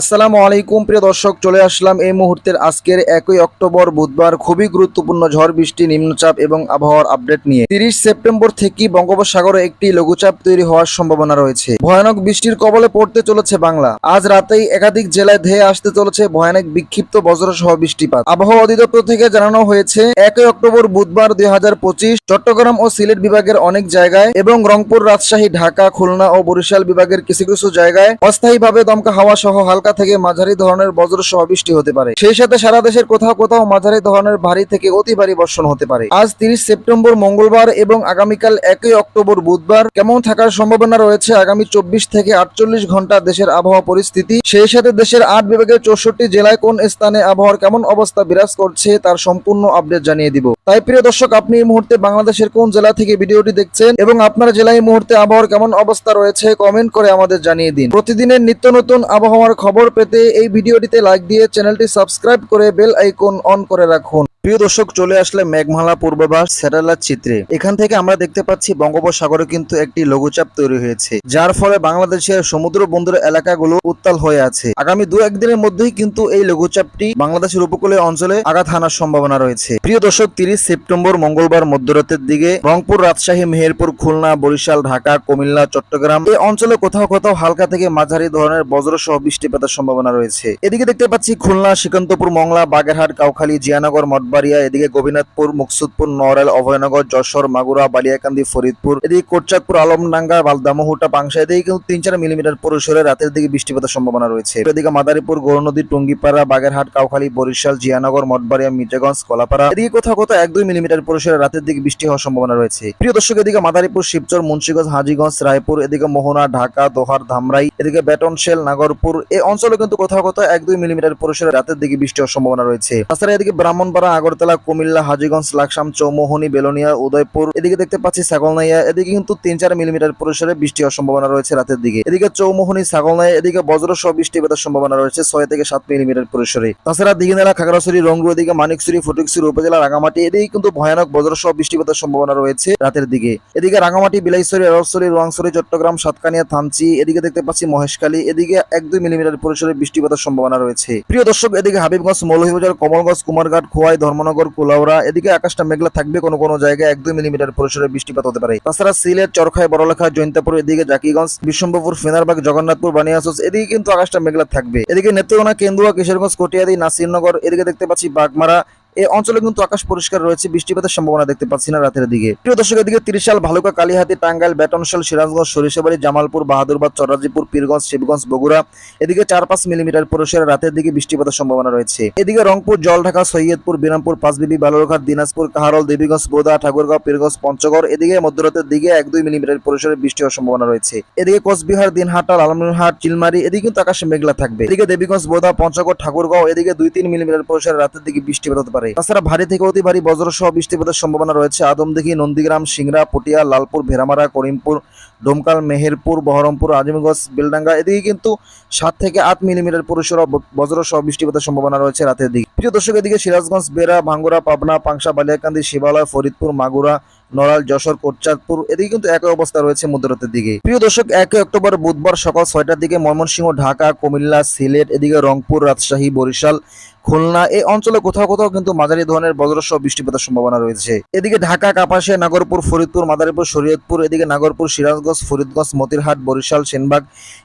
আসসালামু আলাইকুম, প্রিয় দর্শক, চলে আসলাম এই মুহূর্তের আজকের একই অক্টোবর, বুধবার, খুবই গুরুত্বপূর্ণ ঝড় বৃষ্টি, নিম্নচাপ এবং আবহাওয়ার আপডেট নিয়ে। তিরিশ সেপ্টেম্বর থেকে বঙ্গোপসাগরে একটি লঘুচাপ তৈরি হওয়ার সম্ভাবনা রয়েছে। ভয়ানক বৃষ্টির কবলে পড়তে চলেছে বাংলা। আজ রাতেই একাধিক জেলায় ধেয়ে আসতে চলেছে ভয়ানক বিক্ষিপ্ত বজ্রসহ বৃষ্টিপাত। আবহাওয়া অধিদপ্তর থেকে জানানো হয়েছে, একই অক্টোবর, বুধবার, দুই হাজার পঁচিশ, চট্টগ্রাম ও সিলেট বিভাগের অনেক জায়গায় এবং রংপুর, রাজশাহী, ঢাকা, খুলনা ও বরিশাল বিভাগের কিছু কিছু জায়গায় অস্থায়ীভাবে দমকা হাওয়া সহ হালকা থেকে মাঝারি ধরনের বজ্র সহ বৃষ্টি হতে পারে। সেই সাথে সারা দেশের কোথাও কোথাও মাঝারি ধরনের ভারী থেকে অতি ভারী বর্ষণ হতে পারে। আজ তিরিশ সেপ্টেম্বর, মঙ্গলবার এবং আগামীকাল একই অক্টোবর, বুধবার কেমন থাকার সম্ভাবনা রয়েছে আগামী চব্বিশ থেকে আটচল্লিশ ঘণ্টা দেশের আবহাওয়া পরিস্থিতি। সেই সাথে দেশের আট বিভাগের চৌষট্টি জেলায় কোন স্থানে আবহাওয়ার কেমন অবস্থা বিরাজ করছে তার সম্পূর্ণ আপডেট জানিয়ে দিব। তাই প্রিয় দর্শক, আপনি এই মুহূর্তে বাংলাদেশের কোন জেলা থেকে ভিডিওটি দেখছেন এবং আপনার জেলায় এই মুহূর্তে আবহাওয়ার কেমন অবস্থা রয়েছে কমেন্ট করে আমাদের জানিয়ে দিন। প্রতিদিনের নিত্য নতুন আবহাওয়ার খবর পেতে এই ভিডিওটিতে লাইক দিয়ে চ্যানেলটি সাবস্ক্রাইব করে বেল আইকন অন করে রাখুন। প্রিয় দর্শক, চলে আসলে মেঘমালা পূর্বাভাস স্যাটেলাইট চিত্রে। এখান থেকে আমরা দেখতে পাচ্ছি বঙ্গোপসাগরে কিন্তু একটি লঘুচাপ তৈরি হয়েছে, যার ফলে বাংলাদেশের সমুদ্র বন্দর এলাকাগুলো উত্তাল হয়ে আছে। আগামী দু একদিনের মধ্যেই কিন্তু এই লঘুচাপটি বাংলাদেশের উপকূলীয় অঞ্চলে আঘাত হানার সম্ভাবনা রয়েছে। প্রিয় দর্শক, তিরিশ সেপ্টেম্বর মঙ্গলবার মধ্যরাতের দিকে রংপুর, রাজশাহী, মেহেরপুর, খুলনা, বরিশাল, ঢাকা, কুমিল্লা, চট্টগ্রাম এই অঞ্চলে কোথাও কোথাও হালকা থেকে মাঝারি ধরনের বজ্র সহ বৃষ্টিপাতের সম্ভাবনা রয়েছে। এদিকে দেখতে পাচ্ছি খুলনা, সিকান্তপুর, মংলা, বাগেরহাট, কাউখালী, জিয়ানগর মঠবাড়িয়া এদিকে গোবিনাথপুর মুকসুদপুর, নড়াইল, অভয়নগর, যশোর, মাগুরা, বালিয়াকান্দি, ফরিদপুর, এদিকে কোটচাঁদপুর, আলমডাঙ্গা বালদামহুটা পাংশা, এদিকে কিন্তু তিন চার মিলিমিটার পরিসরে রাতের দিকে বৃষ্টিপাতের সম্ভাবনা রয়েছে। এদিকে মাদারীপুর, গৌরনদী, টুঙ্গিপাড়া, বাগেরহাট, কাউখালী, বরিশাল, জিয়ানগর, মঠবাড়িয়া, মির্জাগঞ্জ, কলাপাড়া, এদিকে কোথাও কোথাও এক দুই মিলিমিটার পরিসরে রাতের দিকে বৃষ্টি হওয়ার সম্ভাবনা রয়েছে। প্রিয় দর্শক, এদিকে মাদারীপুর, শিবচর, মুন্সিগঞ্জ, হাজিগঞ্জ, রায়পুর, এদিকে মোহনা, ঢাকা, দোহার, ধামরাই, এদিকে বেটনশেল নাগরপুর এই অঞ্চলে কিন্তু কোথাও কোথাও এক দুই মিলিমিটার পরিসরে রাতের দিকে বৃষ্টি হওয়ার সম্ভাবনা রয়েছে। তাছাড়া এদিকে ব্রাহ্মণপাড়া আগরতলা, কুমিল্লা, হাজিগঞ্জ, লাকসাম, চৌমোহনী, বেলোনিয়া, উদয়পুর। এদিকে দেখতে পাচ্ছি ছাগলনাইয়া, এদিকে কিন্তু তিন চার মিলিমিটার পরিসরে বৃষ্টি হওয়ার সম্ভাবনা রয়েছে রাতের দিকে। এদিকে চৌমোহনী, ছাগলনাইয়া, এদিকে বজ্র সহ বৃষ্টি বৃষ্টিপাতের সম্ভাবনা রয়েছে ছয় থেকে সাত মিলিমিটার পরিসরে। তাছাড়া দিঘিনালা, খাগড়াছড়ি রংরু এদিকে মানিকছড়ি, ফটিকছড়ি, উপজেলা রাঙামাটি, এদিকে কিন্তু ভয়ানক বজ্র সহ বৃষ্টি বৃষ্টিপাতের সম্ভাবনা রয়েছে রাতের দিকে। এদিকে রাঙামাটি, বিলাইছড়ি রসছড়ি রোয়াংছড়ি, চট্টগ্রাম, সাতকানিয়া, থানচি, এদিকে দেখতে পাচ্ছি মহেশখালী, এদিকে এক দুই মিলিমিটার পরিসরে বৃষ্টিপাতের সম্ভাবনা রয়েছে। প্রিয় দর্শক, এদিকে হাবিবগঞ্জ, মৌলভীবাজার, কমলগঞ্জ, কুমারঘাট, খোয়াই ধর্মনগর, কুলাউড়া, এদিকে আকাশটা মেঘলা থাকবে কোনো কোনো জায়গায় এক দুই মিলিমিটার পরিসরে বৃষ্টিপাত হতে পারে। তাছাড়া সিলেট, চরখায়, বড়লেখা, জৈন্তাপুর, এদিকে জাকিগঞ্জ বিশ্বম্ভপুর ফেনারবাগ, জগন্নাথপুর বানিয়াসোস এদিকে কিন্তু আকাশটা মেঘলা থাকবে। এদিকে নেত্রকোনা, কেন্দুয়া, কিশোরগঞ্জ, কটিয়াদি, নাসিরনগর, এদিকে দেখতে পাচ্ছি বাগমারা এই অঞ্চলে কিন্তু আকাশ পরিষ্কার রয়েছে, বৃষ্টিপাতের সম্ভাবনা দেখতে পাচ্ছি না রাতের দিকে। প্রিয় দর্শক, এদিকে ত্রিশাল, ভালুকা, কালীহাতি, টাঙ্গাইল বেটনশাল সিরাজগঞ্জ, সরিষাবাড়ি, জামালপুর, বাহাদুরবাদ চরাজিপুর পীরগঞ্জ, শিবগঞ্জ, বগুড়া, এদিকে চার পাঁচ মিলিমিটার পরিসরে রাতের দিকে বৃষ্টিপাতের সম্ভাবনা রয়েছে। এদিকে রংপুর, জলঢাকা, সৈয়দপুর, বিরামপুর, পাঁচবিবি, বালুরঘাট, দিনাজপুর, কাহারল, দেবীগঞ্জ বোদা ঠাকুরগাঁও, পীরগঞ্জ, পঞ্চগড়, এদিকে মধ্যরাতের দিকে এক দুই মিলিমিটার পরিসরে বৃষ্টি হওয়ার সম্ভাবনা রয়েছে। এদিকে কোচবিহার, দিনহাটা, লালমনিরহাট, চিলমারি, এদিকে কিন্তু আকাশে মেঘলা থাকবে। এদিকে দেবীগঞ্জ বোদা পঞ্চগড়, ঠাকুরগাঁও, এদিকে দুই তিন মিলিমিটার পরিসরে রাতের দিকে বৃষ্টিপাত হতে পারে। তাছাড়া ভারী থেকে অতি ভারী বজ্র সহ বৃষ্টিপাতের সম্ভাবনা রয়েছে। আদমদিঘি, নন্দীগ্রাম, সিংড়া, পটিয়া, লালপুর ভেরামারা করিমপুর, ডোমকাল, মেহেরপুর, বহরমপুর আজমগঞ্জ বেলডাঙ্গা, এদিকে কিন্তু সাত থেকে আট মিলিমিটার পরিসর বজ্র সহ বৃষ্টিপাতের সম্ভাবনা রয়েছে রাতের দিকে। প্রিয় দর্শক, এদিকে সিরাজগঞ্জ, বেড়া ভাঙ্গুরা পাবনা, পাংশা, বালিয়াকান্দি, শিবালয়, ফরিদপুর, মাগুরা নড়াল, যশোর, কোটচাঁদপুর, এদিকে কিন্তু একই অবস্থা রয়েছে মধ্যরাতের দিকে। প্রিয় দর্শক, একই অক্টোবর, বুধবার সকাল ছয়টার দিকে ময়মনসিংহ, ঢাকা, কুমিল্লা, সিলেট, এদিকে রংপুর, রাজশাহী, বরিশাল, খুলনা, এই অঞ্চলে কোথাও কোথাও কিন্তু মাঝারি ধরনের বজ্রসহ বৃষ্টিপাতের সম্ভাবনা রয়েছে। এদিকে ঢাকা, কাপাসিয়া, নাগরপুর, ফরিদপুর, মাদারীপুর, শরীয়তপুর, এদিকে নাগরপুর, সিরাজগঞ্জ, ফরিদগঞ্জ, মতিরহাট, বরিশাল, সেনবাগ,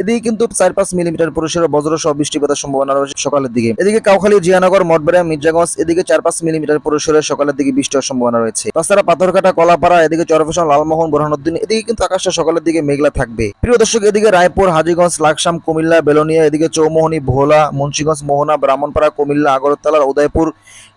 এদিকে কিন্তু চার পাঁচ মিলিমিটার পরিসরে বজ্রসহ বৃষ্টিপাতের সম্ভাবনা রয়েছে সকালের দিকে। এদিকে কাউখালী, জিয়ানগর, মঠবেড়া, মির্জাগঞ্জ, এদিকে চার পাঁচ মিলিমিটার পরিসরে সকালের দিকে বৃষ্টি হওয়ার সম্ভাবনা রয়েছে। তাছাড়া পাথরঘাটা কলাপাড়া, এদিকে চরফেশন লালমোহন, বোরহানুদ্দিন, এদিকে কিন্তু আকাশটা সকালের দিকে মেঘলা থাকবে। প্রিয় দর্শক, এদিকে রায়পুর, হাজিগঞ্জ, লাকসাম, কুমিল্লা, বেলোনিয়া, এদিকে চৌমোহনী, ভোলা, মুন্সিগঞ্জ, মোহনা, ব্রাহ্মণপাড়া, কুমিল্লা, আগরতলা, উদয়পুর,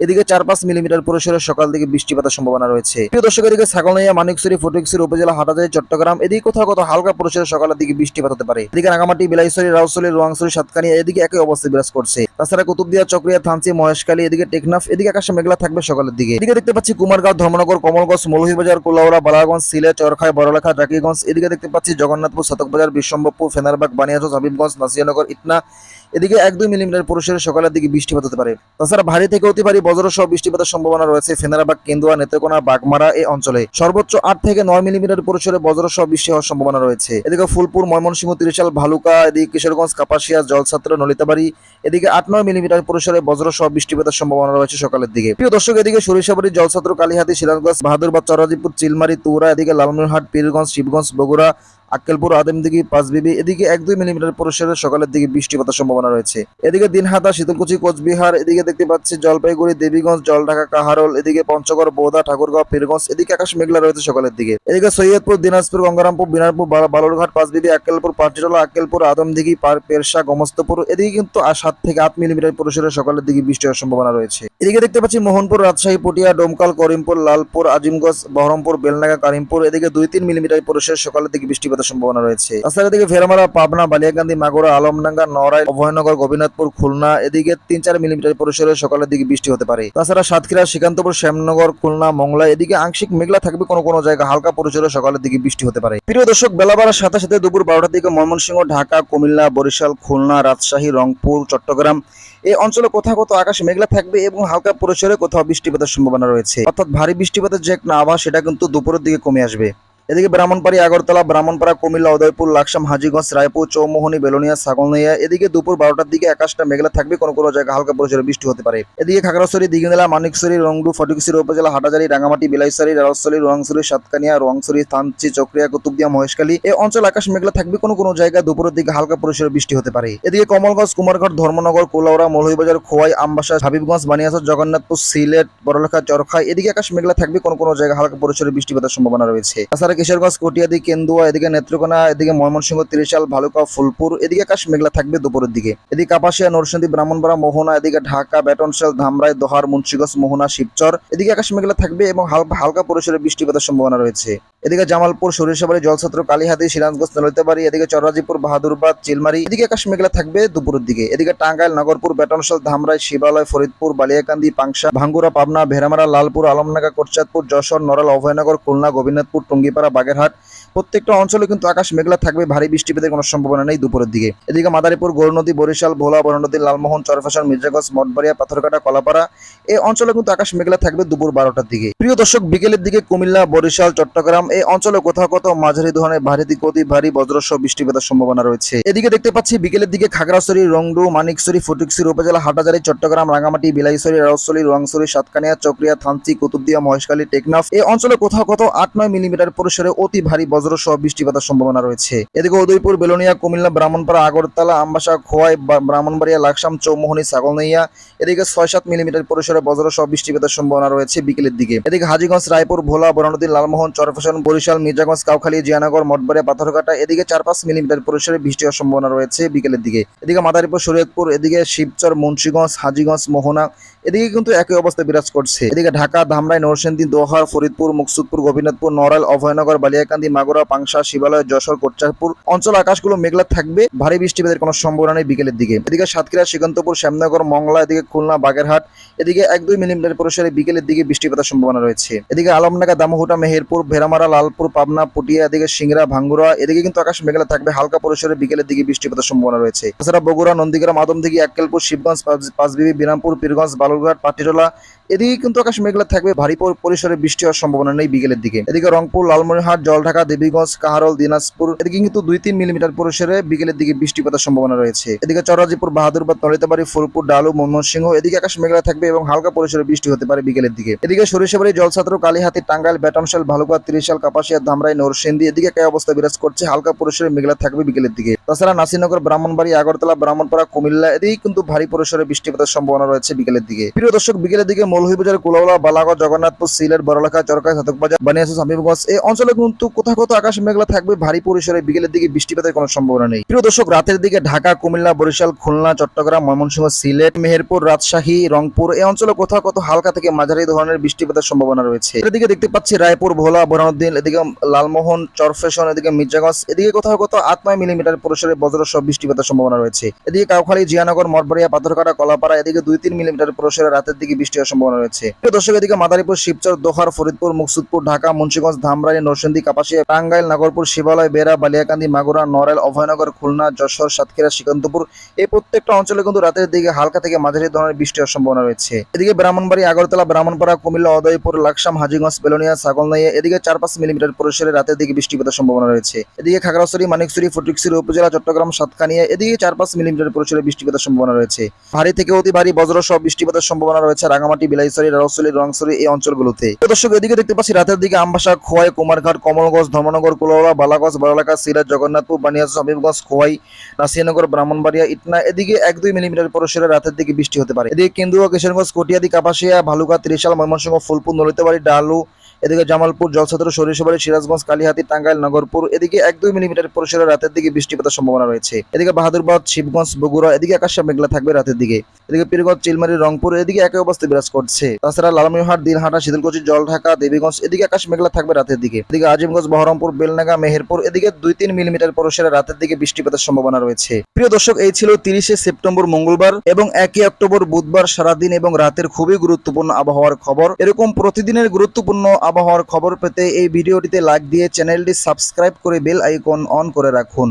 এদিকে চার পাঁচ মিলিমিটার পরিসরে সকাল দিকে বৃষ্টিপাতের সম্ভাবনা রয়েছে। প্রিয় দর্শক, এদিকে ছাগলনাইয়া মানিকছড়ি, ফটিকছড়ি, উপজেলা হাটাজারি, চট্টগ্রাম, এদিকে কোথাও কোথাও হালকা পরিসরে সকালের দিকে বৃষ্টিপাত হতে পারে। এদিকে রাঙামাটি, বিলাইছড়ি, রাউসলি, রোয়াংছড়ি, সাতকানিয়া, এদিকে একই অবস্থা বিরাজ করছে। তাছাড়া কুতুবদিয়া, চক্রিয়া, থানচি, মহেশখালী, এদিকে টেকনাফ, এদিকে আকাশে মেঘলা থাকবে সকালের দিকে। এদিকে দেখতে পাচ্ছি কুমারগাঁও, ধর্মনগর, কমলগঞ্জ মৌলভীবাজার কোলাউড়া, বালাগঞ্জ, সিলেট, চরখাই, বড়লেখা, জাকিগঞ্জ, এদিকে দেখতে পাচ্ছি জগন্নাথপুর শতকবাজার বিশ্বম্বরপুর ফেনারবাগ, বানিয়াচক, হাবিবগঞ্জ নাসিয়ানগর ইটনা এদিকে এক দুই মিলিমিটার পরিসরে সকালের দিকে বৃষ্টিপাত হতে পারে। তাছাড়া ভারী থেকে অতি ভারী বজ্র সহ বৃষ্টিপাতের সম্ভাবনা রয়েছে ফেনারাবাগ, কেন্দুয়া, নেত্রকোনা, বাগমারা এই অঞ্চলে। সর্বোচ্চ আট থেকে নয় মিলিমিটার পরিসরে বজ্র সহ বৃষ্টি হওয়ার সম্ভাবনা রয়েছে। এদিকে ফুলপুর, ময়মনসিংহ, ত্রিশাল, ভালুকা, এদিকে কিশোরগঞ্জ, কাপাসিয়া, জলছাত্র, নলিতাবাড়ি, এদিকে আট নয় মিলিমিটার পুরুষের বজ্র সহ বৃষ্টিপাতের সম্ভাবনা রয়েছে সকালের দিকে। প্রিয় দর্শক, এদিকে সরিষাবাড়ি, জলছাত্র, কালীহাতি, সিরাজগঞ্জ বাহাদুরবাদ চরাজিপুর, চিলমারি, তুরা, এদিকে লালমনিরহাট, পীরগঞ্জ, শিবগঞ্জ, বগুড়া আক্কেলপুর আদমদিঘি পাঁচবিবি এদিকে এক দুই মিলিমিটার পরিসরে সকালের দিকে বৃষ্টিপাতের সম্ভাবনা রয়েছে। এদিকে দিনহাটা, শীতলকুচি, কোচবিহার, এদিকে দেখতে পাচ্ছি জলপাইগুড়ি, দেবীগঞ্জ, জলঢাকা, কাহারল, এদিকে পঞ্চগড় বোদা ঠাকুরগাঁও, পীরগঞ্জ, এদিকে আকাশ মেঘলা রয়েছে সকালের দিকে। এদিকে সৈয়দপুর, দিনাজপুর, গঙ্গারামপুর বিনারপুর বাল- বালুরঘাট পাঁচবিবি আক্কেলপুর পাটিটোলা আক্কেলপুর আদমদিঘি পার পেরসা গমস্তপুর, এদিকে কিন্তু সাত থেকে আট মিলিমিটার পরিসরে সকালের দিকে বৃষ্টি হওয়ার সম্ভাবনা রয়েছে। এদিকে দেখতে পাচ্ছি মোহনপুর, রাজশাহী, পটিয়া, ডোমকাল, করিমপুর, লালপুর, আজিমগঞ্জ, বহরমপুর, বেলনাগা, কারিমপুর, এদিকে দুই তিন মিলিমিটার পরিসরে সকালের দিকে বৃষ্টিপাতের সম্ভাবনা রয়েছে। তাছাড়া এদিকে ফেরামারা, পাবনা, বালিয়াকান্দি, মাগুরা, আলমডাঙ্গা নড়াই অভয়নগর গোবিনাথপুর খুলনা, এদিকে তিন চার মিলিমিটার পরিসরে সকালের দিকে বৃষ্টি হতে পারে। তাছাড়া সাতক্ষীরা, শ্রীকান্তপুর, শ্যামনগর, খুলনা, মংলা, এদিকে আংশিক মেঘলা থাকবে কোনো কোনো জায়গা, হালকা পরিসরে সকালের দিকে বৃষ্টি হতে পারে। প্রিয় দর্শক, বেলা বাড়ার সাথে সাথে দুপুর বারোটার দিকে ময়মনসিংহ, ঢাকা, কুমিল্লা, বরিশাল, খুলনা, রাজশাহী, রংপুর, চট্টগ্রাম এই অঞ্চলে কোথাও কোথাও আকাশ মেঘলা থাকবে এবং হালকা পরিসরে কোথাও বৃষ্টিপাতের সম্ভাবনা রয়েছে। অর্থাৎ ভারী বৃষ্টিপাতের যে একটা আভাস, সেটা কিন্তু দুপুরের দিকে কমে আসবে। এদিকে ব্রাহ্মণপাড়ি আগরতলা, ব্রাহ্মণপাড়া, কুমিল্লা, উদয়পুর, লাকসাম, হাজিগঞ্জ, রায়পুর, চৌমোহনী, বেলোনিয়া ছাগলনাইয়া এদিকে দুপুর বারোটার দিকে আকাশটা মেঘলা থাকবে, কোনো কোনো জায়গায় হালকা পরিসরে বৃষ্টি হতে পারে। এদিকে খাগড়াছড়ি, দিঘিনালা, মানিকছড়ি, রংডু, ফটিকছড়ি উপজেলা, হাটাজারি, রাঙামাটি, বিলাইছড়ি রাজস্থলী রোয়াংছড়ি, সাতকানিয়া, রোয়াংছড়ি, থানচি, চক্রিয়া, কুতুবদিয়া, মহেশখালী এই অঞ্চল আকাশ মেঘলা থাকবে, কোনো কোনো জায়গায় দুপুরের দিকে হালকা পরিসরে বৃষ্টি হতে পারে। এদিকে কমলগঞ্জ, কুমারঘাট, ধর্মনগর, কোলাউড়া, মৌলভীবাজার, খোয়াই, আমবাসা, হাবিবগঞ্জ বানিয়াচর জগন্নাথপুর, সিলেট, বড়লেখা, চরখাই, এদিকে আকাশ মেঘলা থাকবে, কোনো কোনো জায়গায় হালকা পরিসরে বৃষ্টিপাতের সম্ভাবনা রয়েছে। কিশোরগঞ্জ কটিয়াদি, কেন্দুয়া, এদিকে নেত্রকোনা, এদিকে ময়মনসিংহ, ত্রিশাল, ভালুকা, ফুলপুর, এদিকে আকাশ মেঘলা থাকবে দুপুরের দিকে। এদিকে কাপাসিয়া, নরসিংদী ব্রাহ্মণপাড়া মোহনা, এদিকে ঢাকা বেটনশাল ধামরাই, দোহার, মুন্সিগঞ্জ, মোহনা, শিবচর, এদিকে আকাশ মেঘলা থাকবে এবং হালকা পরিসরে বৃষ্টিপাতের সম্ভাবনা রয়েছে। এদিকে জামালপুর সরিষাবাড়ি, জলছত্র, কালীহাতি, সিরাজগঞ্জ, নলিতাবাড়ি, এদিকে চরাজিপুর বাহাদুরবাদ, চিলমারি, এদিকে আকাশ মেঘলা থাকবে দুপুরের দিকে। এদিকে টাঙ্গাইল, নগরপুর বেটনশাল ধামরাই, শিবালয়, ফরিদপুর, বালিয়াকান্দি, পাংশা, ভাঙ্গুরা, পাবনা ভেরামারা লালপুর আলমনাগা কোটচাঁদপুর, যশোর নড়াল অভয়নগর, খুলনা, গোবিন্দপুর, টুঙ্গিপাড়া, বাগেরহাট, প্রত্যেকটা অঞ্চলে কিন্তু আকাশ মেঘলা থাকবে, ভারী বৃষ্টিপাতের কোনো সম্ভাবনা নেই দুপুরের দিকে। এদিকে মাদারীপুর, গৌরনদী, বরিশাল, ভোলা, বরনদী, লালমোহন চরফাশন মির্জাগঞ্জ, মঠবাড়িয়া পাথরকাটা কলাপাড়া এই অঞ্চলে কিন্তু আকাশ মেঘলা থাকবে দুপুর বারোটার দিকে। প্রিয় দর্শক, বিকেলের দিকে কুমিল্লা, বরিশাল, চট্টগ্রাম এই অঞ্চলে কোথাও কোথাও মাঝারি ধরনের ভারী অতি ভারী বজ্রসহ বৃষ্টিপাতের সম্ভাবনা রয়েছে। এদিকে দেখতে পাচ্ছি বিকেলের দিকে খাগড়াছড়ি, রংডু, মানিকছড়ি, ফটিকছড়ি, উপজেলা হাটাজারি, চট্টগ্রাম রাঙামাটি বিলাইছড়ি রাউসলি রোয়াংছড়ি সাতকানিয়া, চক্রিয়া, থানচি, কুতুবদিয়া, মহেশখালী, টেকনাফ। এই অঞ্চলে কোথাও কোথাও আট নয় মিলিমিটার পরিসরে অতি ভারী বজ্রসহ বৃষ্টিপাতের সম্ভাবনা রয়েছে। এদিকে উদয়পুর, বেলোনিয়া, কুমিল্লা, ব্রাহ্মণপাড়া, আগরতলা, আমবাসা, খোয়াই ব্রাহ্মণবাড়িয়া, লাকসাম, চৌমোহনী ছাগলনাইয়া এদিকে ছয় সাত মিলিমিটার পরিসরে বজ্রসহ বৃষ্টিপাতের সম্ভাবনা রয়েছে বিকেলের দিকে। এদিকে হাজিগঞ্জ, রায়পুর, ভোলা বরনদী লালমোহন চরফেশন বরিশাল মির্জাগঞ্জ, কাউখালী, জিয়ানগর, মঠবাড়িয়া, পাথরঘাটা, এদিকে চার পাঁচ মিলিমিটার পরিসরে বৃষ্টি হওয়ার সম্ভাবনা রয়েছে বিকেলের দিকে। এদিকে মাদারীপুর, শরীয়তপুর, এদিকে শিবচর, মুন্সিগঞ্জ, হাজিগঞ্জ, মোহনা, এদিকে কিন্তু একই অবস্থা বিরাজ করছে। এদিকে ঢাকা, ধামরাই, নরসিংদী, দোহার, ফরিদপুর, মুকসুদপুর গোবিন্দপুর নড়াইল, অভয়নগর, বালিয়াকান্দি, মাগুরা, পাংশা, শিবালয়, যশোর, কোটচাঁদপুর অঞ্চল আকাশগুলো মেঘলা থাকবে। ভারী বৃষ্টিপাতের কোনো সম্ভাবনা নেই বিকেলের দিকে। এদিকে সাতক্ষীরা শ্রীকান্তপুর শ্যামনগর, মংলা, এদিকে খুলনা, বাগেরহাট, এদিকে এক দুই মিলিমিটার পরিসরে বিকেলের দিকে বৃষ্টিপাতের সম্ভাবনা রয়েছে। এদিকে আলমনাগা দামোহুটা মেহেরপুর, ভেরামারা লালপুর, পাবনা, পুটিয়া, এদিকে সিংরা ভাঙ্গুরা, এদিকে কিন্তু আকাশ মেঘলা থাকবে। হালকা পরিসরে বিকেলের দিকে বৃষ্টিপাতের সম্ভাবনা রয়েছে। তাছাড়া বগুড়া, নন্দীগ্রাম আদমদিঘি এককেলপুর শিবগঞ্জ, পাঁচ- পাঁচবিবি, বিরামপুর, পীরগঞ্জ, বালুরঘাট পাটিটোলা এদিকে কিন্তু আকাশ মেঘলা থাকবে, ভারী পরিসরে বৃষ্টি হওয়ার সম্ভাবনা নেই বিকেলের দিকে। এদিকে রংপুর, লালমনিরহাট, জলঢাকা, দেবীগঞ্জ, কাহারল, দিনাজপুর, এদিকে কিন্তু দুই তিন মিলিমিটার পরিসরে বিকেলের দিকে বৃষ্টিপাতের সম্ভাবনা রয়েছে। এদিকে চরাজিপুর বাহাদুরবাদ, নলিতাবাড়ি, ফুলপুর, ডালু, ময়মনসিংহ, এদিকে আকাশ মেঘলা থাকবে এবং হালকা পরিসরে বৃষ্টি হতে পারে বিকেলের দিকে। এদিকে সরিষাবাড়ি, জলছাত্র, কালীহাতি, টাঙ্গাইল বেটনশাল ভালুকা, ত্রিশাল, কাপাসিয়া, ধামরাই, নরসিংদী, এদিকে একই অবস্থা বিরাজ করছে, হালকা পরিসরে মেঘলা থাকবে বিকেলের দিকে। তাছাড়া নাসিনগর ব্রাহ্মণবাড়ি, আগরতলা, ব্রাহ্মণপাড়া, কুমিল্লা, এদিকে কিন্তু ভারী পরিসরে বৃষ্টিপাতের সম্ভাবনা রয়েছে বিকেলের দিকে। প্রিয় দর্শক, বিকেলের দিকে মৌলভীবাজার, কুলাউলা বালাগড় জগন্নাথপুর, সিলেট, বড়লেখা, চরকাই, সাতকবাজার বানিয়াসুস হাবিবগঞ্জ এই অঞ্চলে কিন্তু কোথাও কোথাও আকাশ মেঘলা থাকবে, ভারী পরিসরে বিকেলের দিকে বৃষ্টিপাতের কোনো সম্ভাবনা নেই। প্রিয় দর্শক, রাতের দিকে ঢাকা, কুমিল্লা, বরিশাল, খুলনা, চট্টগ্রাম, ময়মনসিংহ, সিলেট, মেহেরপুর, রাজশাহী, রংপুর, এই অঞ্চলে কোথাও কোথাও হালকা থেকে মাঝারি ধরনের বৃষ্টিপাতের সম্ভাবনা রয়েছে। এদিকে দেখতে পাচ্ছি রায়পুর, ভোলা বরানুদ্দিন এদিকে লালমোহন, চরফেশন, এদিকে মির্জাগঞ্জ, এদিকে কোথাও কোথাও আট নয় মিলিমিটার পরিসরে বজ্র সহ বৃষ্টিপাতের সম্ভাবনা রয়েছে। এদিকে কাউখালী, জিয়ানগর, মঠবাড়িয়া পাথরকাটা কলাপাড়া, এদিকে দুই তিন মিলিমিটার পরিসরে রাতের দিকে বৃষ্টি হওয়ার সম্ভাবনা সম্ভাবনা রয়েছে। দর্শক, এদিকে মাদারীপুর, শিবচর, দোহার, ফরিদপুর, মুকসুদপুর, ঢাকা, মুন্সিগঞ্জ, ধামরাই, নরসিংদী, কাপাসিয়া, টাঙ্গাইল, নাগরপুর, শিবালয়, বেড়া, বালিয়াকান্দি, মাগুরা, নড়াইল, অভয়নগর, খুলনা, যশোর, সাতক্ষীরা সিকান্তপুর এই প্রত্যেকটা অঞ্চলে কিন্তু রাতের দিকে হালকা থেকে মাঝারি ধরনের বৃষ্টি হওয়ার সম্ভাবনা রয়েছে। এদিকে ব্রাহ্মণবাড়ি, আগরতলা, ব্রাহ্মণপাড়া, কুমিল্লা, উদয়পুর, লাকসাম, হাজিগঞ্জ, বেলোনিয়া, ছাগলনাইয়া এদিকে চার পাঁচ মিলিমিটার পরিসরে রাতের দিকে বৃষ্টিপাতের সম্ভাবনা রয়েছে। এদিকে খাগড়াছড়ি, মানিকছড়ি, ফটিকছড়ি, উপজেলা, চট্টগ্রাম, সাতকানিয়া এদিকে চার পাঁচ মিলিমিটার পরিসরে বৃষ্টিপাতের সম্ভাবনা রয়েছে। ভারী থেকে অতি ভারী বজ্র সহ বৃষ্টিপাতের সম্ভাবনা রয়েছে রাঙামাটি বিলাইছড়ি রারসলি রংছড়ি এই অঞ্চলগুলোতে। দর্শক, এদিকে দেখতে পাচ্ছি রাতের দিকে আমবাসা, খোয়াই, কুমারঘাট, কমলগঞ্জ, ধর্মনগর কুলওয়া বালাগঞ্জ বড়ালাকা সিরাজ, জগন্নাথপুর বানিয়াজ হাবিবগঞ্জ, খোয়াই নাসিয়ানগর ব্রাহ্মণবাড়িয়া, ইটনা, এদিকে এক দুই মিলিমিটার পরিসরে রাতের দিকে বৃষ্টি হতে পারে। এদিকে কেন্দুয়া, কিশোরগঞ্জ, কটিয়াদি, কাপাসিয়া, ভালুকা, ত্রিশাল, ময়মনসিংহ, ফুলপুর, নলিতাবাড়ি, ডালু, এদিকে জামালপুর জলছত্র সরিষাবাড়ি, সিরাজগঞ্জ, কালিহাতি, টাঙ্গাইল, নগরপুর, এদিকে এক দুই মিলিমিটার পরিসরে রাতের দিকে বৃষ্টিপাতের সম্ভাবনা রয়েছে। এদিকে বাহাদুরবাদ, শিবগঞ্জ, বগুড়া, এদিকে আকাশে মেঘলা থাকবে রাতের দিকে। এদিকে পীরগঞ্জ, চিলমারি, রংপুর, এদিকে একই অবস্থা বিরাজ করছে। তাছাড়া লালমিহাট দিনহাটা, শীতলকুচি জল ঢাকা দেবীগঞ্জ, এদিকে আকাশ মেঘলা থাকবে রাতের দিকে। এদিকে আজিমগঞ্জ, বহরমপুর, বেলনাগা, মেহেরপুর, এদিকে দুই তিন মিলিমিটার পরিসরে রাতের দিকে বৃষ্টিপাতের সম্ভাবনা রয়েছে। প্রিয় দর্শক, এই ছিল তিরিশে সেপ্টেম্বর মঙ্গলবার এবং একই অক্টোবর, বুধবার সারাদিন এবং রাতের খুবই গুরুত্বপূর্ণ আবহাওয়ার খবর। এরকম প্রতিদিনের গুরুত্বপূর্ণ আবহাওয়ার খবর পেতে এই ভিডিওটিতে লাইক দিয়ে চ্যানেলটি সাবস্ক্রাইব করে বেল আইকন অন করে রাখুন।